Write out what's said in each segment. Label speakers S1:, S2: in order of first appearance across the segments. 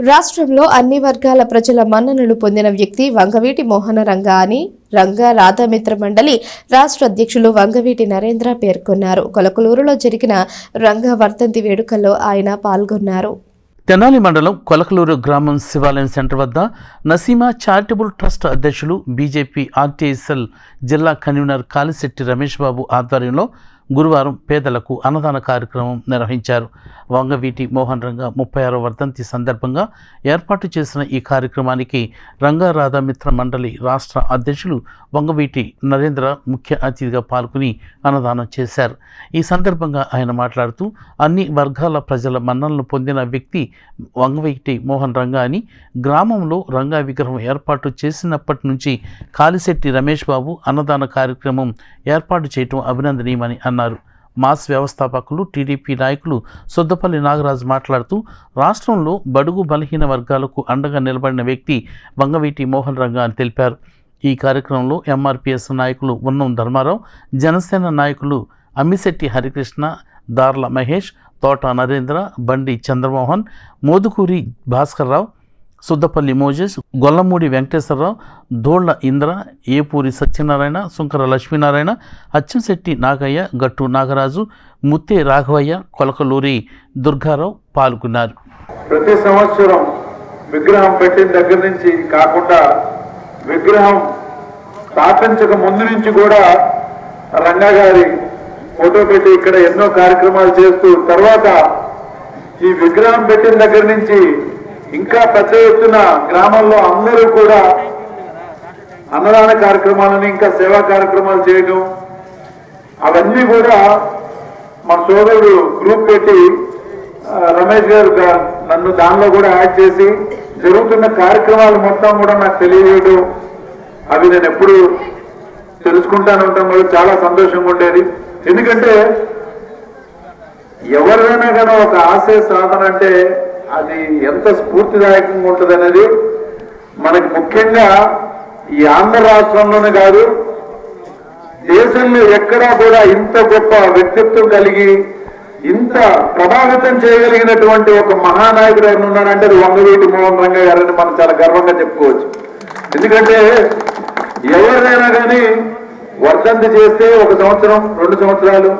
S1: రాష్ట్రంలో అన్ని వర్గాల ప్రజల మన్ననలు పొందిన వ్యక్తి వంగవీటి మోహన రంగా అని రంగా రాధామిత్ర మండలి రాష్ట్ర అధ్యక్షులు వంగవీటి నరేంద్ర పేర్కొన్నారు. కొలకలూరులో జరిగిన రంగా వర్ధంతి వేడుకల్లో ఆయన పాల్గొన్నారు.
S2: తెనాలి మండలం కొలకలూరు గ్రామం శివాలయం సెంటర్ వద్ద నసీమా చారిటబుల్ ట్రస్ట్ అధ్యక్షులు బీజేపీ ఆర్టీఎస్ఎల్ జిల్లా కన్వీనర్ కాలిశెట్టి రమేష్ బాబు ఆధ్వర్యంలో గురువారం పేదలకు అన్నదాన కార్యక్రమం నిర్వహించారు. వంగవీటి మోహన్ రంగ ముప్పై ఆరో వర్ధంతి సందర్భంగా ఏర్పాటు చేసిన ఈ కార్యక్రమానికి రంగా రాధామిత్ర మండలి రాష్ట్ర అధ్యక్షులు వంగవీటి నరేంద్ర ముఖ్య అతిథిగా పాల్గొని అన్నదానం చేశారు. ఈ సందర్భంగా ఆయన మాట్లాడుతూ అన్ని వర్గాల ప్రజల మన్ననలు పొందిన వ్యక్తి వంగవీటి మోహన్ రంగా అని గ్రామంలో రంగా విగ్రహం ఏర్పాటు చేసినప్పటి నుంచి కాలిశెట్టి రమేష్ బాబు అన్నదాన కార్యక్రమం ఏర్పాటు చేయటం అభినందనీయమని అన్నారు. మాస్ వ్యవస్థాపకులు టీడీపీ నాయకులు సొద్దపల్లి నాగరాజు మాట్లాడుతూ రాష్ట్రంలో బడుగు బలహీన వర్గాలకు అండగా నిలబడిన వ్యక్తి వంగవీటి మోహన్ రంగా అని తెలిపారు. ఈ కార్యక్రమంలో ఎంఆర్పిఎస్ నాయకులు ఉన్నం ధర్మారావు జనసేన నాయకులు అమ్మిశెట్టి హరికృష్ణ దార్ల మహేష్ తోట నరేంద్ర బండి చంద్రమోహన్ మోదుకూరి భాస్కర్రావు సుద్దపల్లి మోజెస్ గొల్లమూడి వెంకటేశ్వరరావు దోళ్ళ ఇంద్ర ఏపూరి సత్యనారాయణ శుంకర లక్ష్మీనారాయణ అచ్చంశెట్టి నాగయ్య గట్టు నాగరాజు ముత్తే రాఘవయ్య కొలకలూరి దుర్గారావు పాల్గొన్నారు.
S3: ప్రతి సంవత్సరం విగ్రహం పెట్టిన దగ్గర నుంచి కాకుండా విగ్రహం స్థాపించక ముందు నుంచి కూడా రంగా గారి ఫోటో పెట్టి ఇక్కడ ఎన్నో కార్యక్రమాలు చేస్తూ తర్వాత ఈ విగ్రహం పెట్టిన దగ్గర నుంచి ఇంకా పెద్ద ఎత్తున గ్రామంలో అందరూ కూడా అన్నదాన కార్యక్రమాలని ఇంకా సేవా కార్యక్రమాలు చేయడం అవన్నీ కూడా మా సోదరుడు గ్రూప్ పెట్టి రమేష్ గారు నన్ను దానిలో కూడా యాడ్ చేసి జరుగుతున్న కార్యక్రమాలు మొత్తం కూడా నాకు తెలియజేయడం అవి నేను ఎప్పుడు తెలుసుకుంటాను ఉంటాం మరి చాలా సంతోషంగా ఉండేది. ఎందుకంటే ఎవరైనా కానీ ఒక ఆశయ సాధన అంటే అది ఎంత స్ఫూర్తిదాయకంగా ఉంటుంది అనేది మనకి ముఖ్యంగా ఈ ఆంధ్ర రాష్ట్రంలోనే కాదు దేశంలో ఎక్కడా కూడా ఇంత గొప్ప వ్యక్తిత్వం కలిగి ఇంత ప్రభావితం చేయగలిగినటువంటి ఒక మహానాయకుడు ఎవరు ఉన్నాడంటే అది వంగవీటి మోహన్ రంగ గారని మనం చాలా గర్వంగా చెప్పుకోవచ్చు. ఎందుకంటే ఎవరినైనా కానీ వర్ధంతి చేస్తే ఒక సంవత్సరం రెండు సంవత్సరాలు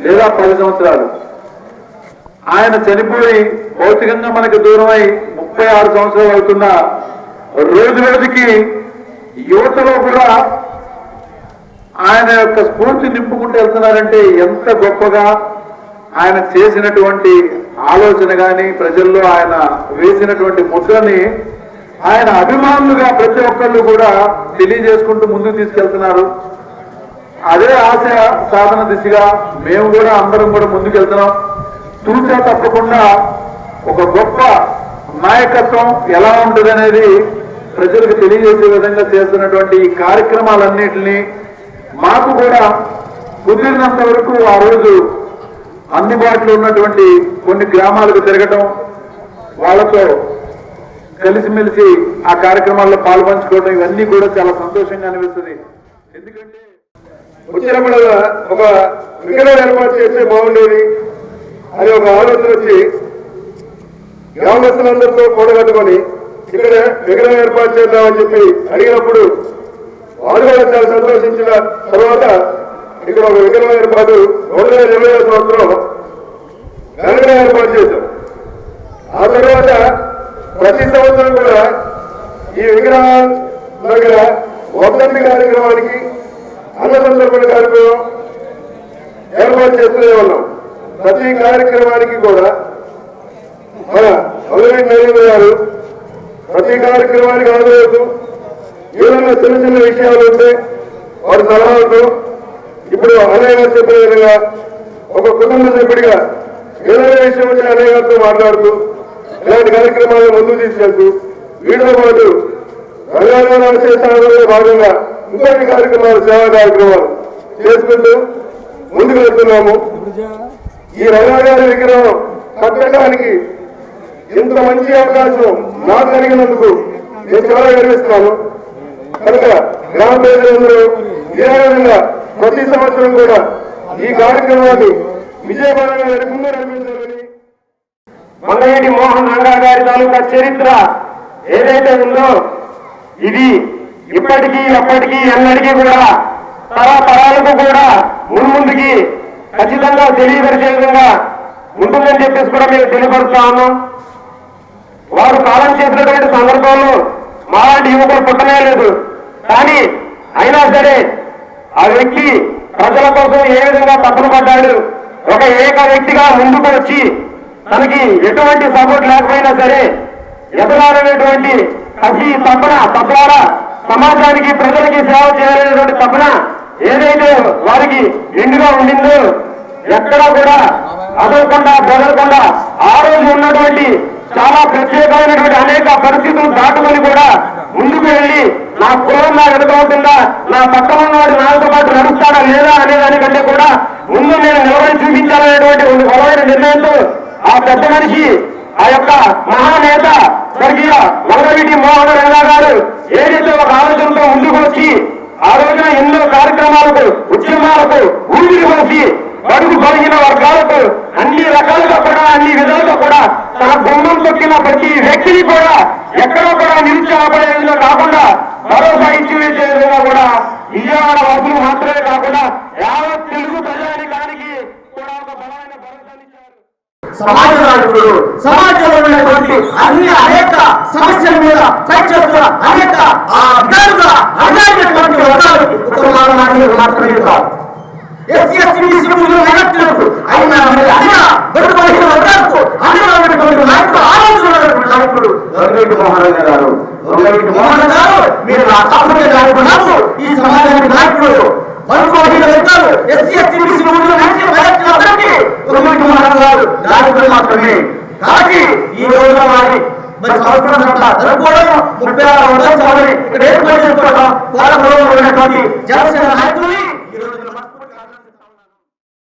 S3: లేదా పది సంవత్సరాలు ఆయన చనిపోయి భౌతికంగా మనకు దూరమై ముప్పై ఆరు సంవత్సరాలు అవుతున్న రోజు రోజుకి యువతలో కూడా ఆయన యొక్క స్ఫూర్తి నింపుకుంటూ వెళ్తున్నారంటే ఎంత గొప్పగా ఆయన చేసినటువంటి ఆలోచన కానీ ప్రజల్లో ఆయన వేసినటువంటి ముద్రని ఆయన అభిమానులుగా ప్రతి ఒక్కళ్ళు కూడా తెలియజేసుకుంటూ ముందుకు తీసుకెళ్తున్నారు. అదే ఆశ సాధన దిశగా మేము కూడా అందరం కూడా ముందుకు చూసా తప్పకుండా ఒక గొప్ప నాయకత్వం ఎలా ఉంటుంది అనేది ప్రజలకు తెలియజేసే విధంగా చేస్తున్నటువంటి ఈ కార్యక్రమాలన్నింటినీ మాకు కూడా కుదిరినంత వరకు ఆ రోజు అందుబాటులో ఉన్నటువంటి కొన్ని గ్రామాలకు తిరగటం వాళ్ళతో కలిసిమెలిసి ఆ కార్యక్రమాల్లో పాల్పంచుకోవడం ఇవన్నీ కూడా చాలా సంతోషంగా అనిపిస్తుంది. ఎందుకంటే
S4: ఒక విగ్రహం ఏర్పాటు చేస్తే బాగుండేది. అని ఒక ఆలోచన వచ్చి గ్రామస్తులందరితో కూడగట్టుకొని ఇక్కడ విగ్రహం ఏర్పాటు చేద్దామని చెప్పి అడిగినప్పుడు వారు కూడా చాలా సంతోషించిన తర్వాత ఇక్కడ ఒక విగ్రహం ఏర్పాటు రెండు వేల ఇరవై సంవత్సరం ఘనంగా ఏర్పాటు చేశాం. ఆ తర్వాత ప్రతి సంవత్సరం కూడా ఈ విగ్రహాల దగ్గర ఒకటి కార్యక్రమానికి అన్న సందర్భణ కార్యక్రమం ఏర్పాటు చేస్తూనే ఉన్నాం. ప్రతి కార్యక్రమానికి కూడా మన అవినాష్ నరేంద్ర గారు ప్రతి కార్యక్రమానికి హాజరవుతూ ఏదైనా చిన్న చిన్న విషయాలు ఉంటే వారి సలహాలతో ఇప్పుడు అన్నయ్య గారు చెప్పిన విధంగా ఒక కుటుంబ సభ్యుడిగా ఏదైనా విషయం ఉంటే అన్నయ్య గారితో మాట్లాడుతూ ఇలాంటి కార్యక్రమాలను ముందుకు తీసుకెళ్తూ వీటితో పాటు రంగారావు చేసిన భాగంగా ఇంకొన్ని కార్యక్రమాలు సేవా కార్యక్రమాలు చేసుకుంటూ ముందుకు వెళ్తున్నాము. ఈ రంగాగారి విగ్రహం కట్టడానికి ఇంత మంచి అవకాశం నాకు కలిగినందుకు నేను చాలా గర్విస్తున్నాను. కనుక గ్రామ ప్రజలందరూ ఇదే విధంగా ప్రతి సంవత్సరం కూడా ఈ కార్యక్రమాన్ని విజయవంతంగా ముందు నడిపించాలని
S5: మంగళగిరి మోహన్ మోహన్ రంగా గారి తాలూకా చరిత్ర ఏదైతే ఉందో ఇది ఇప్పటికీ ఎప్పటికీ ఎన్నటికీ కూడా తరతరాలకు కూడా మున్ముందుకి ఖచ్చితంగా తెలియపరిచే విధంగా ఉంటుందని చెప్పేసి కూడా మేము తెలియపరుస్తాము వారు కాలం చేసినటువంటి సందర్భంలో మాలాంటి యువకులు పుట్టనే లేదు. కానీ అయినా సరే ఆ వ్యక్తి ప్రజల కోసం ఏ విధంగా పక్కన పడ్డాడు ఒక ఏక వ్యక్తిగా ముందుకు వచ్చి తనకి ఎటువంటి సపోర్ట్ లేకపోయినా సరే ఎదగాలనేటువంటి కసి తపన తద్వారా సమాజానికి ప్రజలకి సేవ చేయాలనేటువంటి తపన ఏదైతే వారికి ఎండుగా ఉండిందో ఎక్కడ కూడా అదలకుండా బెదరకుండా ఆ రోజు ఉన్నటువంటి చాలా ప్రత్యేకమైనటువంటి అనేక పరిస్థితులు దాటుకొని కూడా ముందుకు వెళ్ళి నా కులం నా ఎదురవుతుందా ఉంటుందా నా పక్కన ఉన్నవాడు నాతో పాటు నడుస్తాడా లేదా అనే దానికంటే కూడా ముందు నేను నిలబడి చూపించాలనేటువంటి బలమైన నిర్ణయంతో ఆ పెద్ద మనిషి ఆ యొక్క మహానేత స్వర్గీయ వంగవీటి మోహన్ రంగా గారు ఏదైతే ఒక ఆలోచనతో ముందుకు వచ్చి ఆ రోజున ఎన్నో కార్యక్రమాలకు ఉద్యమాలకు ఊపిరి పోసి బడుగు బలిగిన వర్గాలకు అన్ని రకాలుగా కూడా అన్ని విధాలుగా కూడా తన బొమ్మం తొక్కిన ప్రతి వ్యక్తిని కూడా ఎక్కడో కూడా నిరుత్సాహపడే విధంగా కాకుండా భరోసా ఇచ్చి వేసే విధంగా కూడా విజయవాడ వాసులు మాత్రమే కాకుండా యావత్ తెలుగు ప్రజానికానికి కూడా ఒక బలమైన భరోసానిచ్చారు
S6: సమాజ నాయకుడు సమాజంలో ఉన్నటువంటి అన్ని అనేక సమస్యల మీద ఫైట్ చేస్తున్న అనేక ఆ విధాలుగా అర్థమైనటువంటి వర్గాలు ఉత్తమాల మాటలు మాత్రమే కాదు. ఎస్సీ ఎస్టీ బీసీ ముందు వెనక్కినప్పుడు అయినా మరి అన్న బడుగుబడిన వర్గాలకు అన్నగా ఉన్నటువంటి నాయకుడు నాయకుడు వంగవీటి మోహన్ గారు వంగవీటి మోహన్ గారు మీరు నా తమ్ముడే నాయకుడు ఈ సమాజానికి నాయకుడు మనుకోడిన వర్గాలు ఎస్సీ ఎస్టీ బీసీ ముందు నడిచిన వెనక్కి అందరికీ మోహన్ గారు నాయకుడు మాత్రమే కాబట్టి ఈ రోజున వారి మరి సంవత్సరం జరుపుకోవడం ముప్పై ఆరు వందల ఇక్కడ ఏర్పాటు చేసుకోవడం ఉన్నటువంటి